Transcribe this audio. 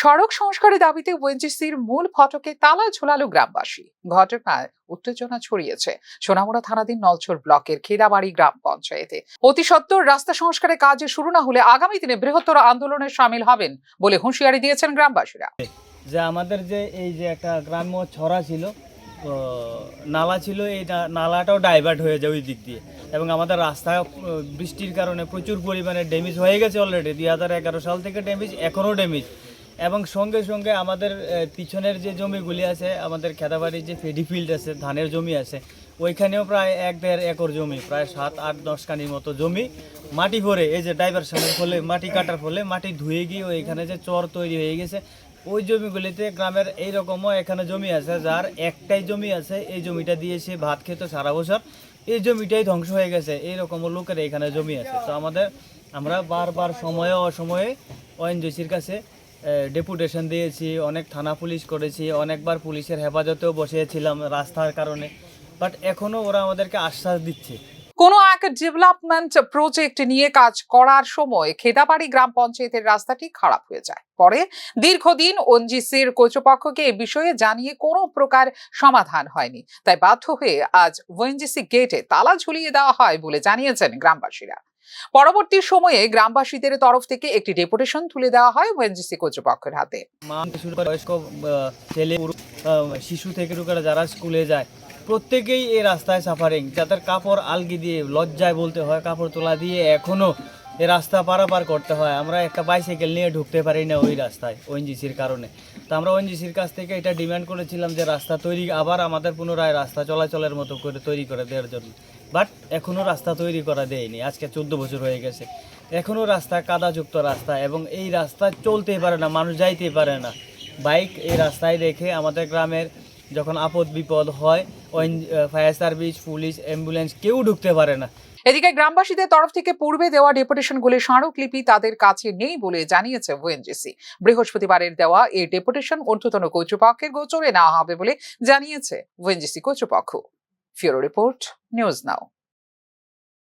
সড়ক সংস্কারের দাবিতে ওএনজিসির মূল ফটকে তালা ঝোলালো গ্রামবাসী। ঘটনায় উত্তেজনা ছড়িয়েছে। সোনামুড়া থানাধীন নলছর ব্লকের খেদাবাড়ি গ্রাম পঞ্চায়েতে। অতি সত্বর রাস্তা সংস্কারের কাজ শুরু না হলে আগামী দিনে বৃহত্তর আন্দোলনে সামিল হবেন বলে হুঁশিয়ারি দিয়েছেন গ্রামবাসীরা। যে আমাদের যে এই যে একটা গ্রাম্য ছড়া ছিল তো নালা ছিল এই নালাটাও ডাইভার্ট হয়ে যায় ওই দিক দিয়ে। এবং আমাদের রাস্তা বৃষ্টির কারণে প্রচুর পরিমাণে ড্যামেজ হয়ে গেছে অলরেডি দুই হাজার এগারো সাল থেকে ড্যামেজ এখনও ড্যামেজ এবং সঙ্গে সঙ্গে আমাদের পিছনের যে জমিগুলি আছে, আমাদের খেতাবাড়ির যে ফেডি ফিল্ড আছে, ধানের জমি আছে, ওইখানেও প্রায় এক দেড় একর জমি, প্রায় সাত আট দশ কানির মতো জমি মাটি ভরে, এই যে ডাইভারশনের ফলে, মাটি কাটার ফলে মাটি ধুয়ে গিয়ে ওইখানে যে চর তৈরি হয়ে গেছে, ওই জমিগুলিতে গ্রামের এইরকমও এখানে জমি আছে, যার একটাই জমি আছে, এই জমিটা দিয়ে সে ভাত খেত সারা বছর, এই জমিটাই ধ্বংস হয়ে গেছে এইরকম লোকের এখানে জমি আছে। তো আমাদের, আমরা বারবার সময়ে অসময়ে ওএনজিসির কাছে ডেপুটেশন দিয়েছি, অনেক থানা পুলিশ করেছি, অনেকবার পুলিশের হেফাজতেও বসিয়েছিলাম রাস্তার কারণে। বাট এখনও ওরা আমাদেরকে আশ্বাস দিচ্ছে। কোনো এক ডেভেলপমেন্ট প্রজেক্ট নিয়ে কাজ করার সময় খেদাবাড়ি গ্রাম পঞ্চায়েতের রাস্তাটি খারাপ হয়ে যায়। পরে দীর্ঘদিন ওনজিসির কর্তৃপক্ষকে এ বিষয়ে জানিয়ে কোনো প্রকার সমাধান হয়নি। তাই বাধ্য হয়ে আজ ওএনজিসি গেটে তালা ঝুলিয়ে দেওয়া হয় বলে জানিয়েছেন গ্রামবাসীরা। পরবর্তী সময়ে গ্রামবাসীদের তরফ থেকে একটি ডেপুটেশন তুলে দেওয়া হয় ওএনজিসি কর্তৃপক্ষের হাতে। মা বয়স্ক ছেলে শিশু থেকে যারা স্কুলে যায়, প্রত্যেকেই এই রাস্তায় সাফারিং যাদের কাপড় আলগি দিয়ে, লজ্জায় বলতে হয়, কাপড় তোলা দিয়ে এখনও এই রাস্তা পারাপার করতে হয়। আমরা একটা বাইসাইকেল নিয়ে ঢুকতে পারি না ওই রাস্তায় ওএনজিসির কারণে। তো আমরা ওএনজিসির কাছ থেকে এটা ডিমান্ড করেছিলাম যে রাস্তা তৈরি, আবার আমাদের পুনরায় রাস্তা চলাচলের মতো করে তৈরি করে দেওয়ার জন্য। বাট এখনও রাস্তা তৈরি করা দেয়নি, আজকে চোদ্দ বছর হয়ে গেছে। এখনও রাস্তা কাদাযুক্ত রাস্তা এবং এই রাস্তা চলতেই পারে না, মানুষ যাইতেই পারে না। বাইক এই রাস্তায় রেখে আমাদের গ্রামের যখন আপদ বিপদ হয় ফায়ার সার্ভিস পুলিশ অ্যাম্বুলেন্স কেউ ঢুকতে পারে না। এদিকে গ্রামবাসীদের তরফ থেকে পূর্বে দেওয়া ডেপুটেশনগুলি স্মারকলিপি তাদের কাছে নেই বলে জানিয়েছে ওএনজিসি বৃহস্পতিবারের দেওয়া এই ডেপুটেশন ঊর্ধ্বতন কর্তৃপক্ষের গোচরে না হবে বলে জানিয়েছে ওএনজিসি কর্তৃপক্ষ। ফিওরো রিপোর্ট, নিউজ নাও।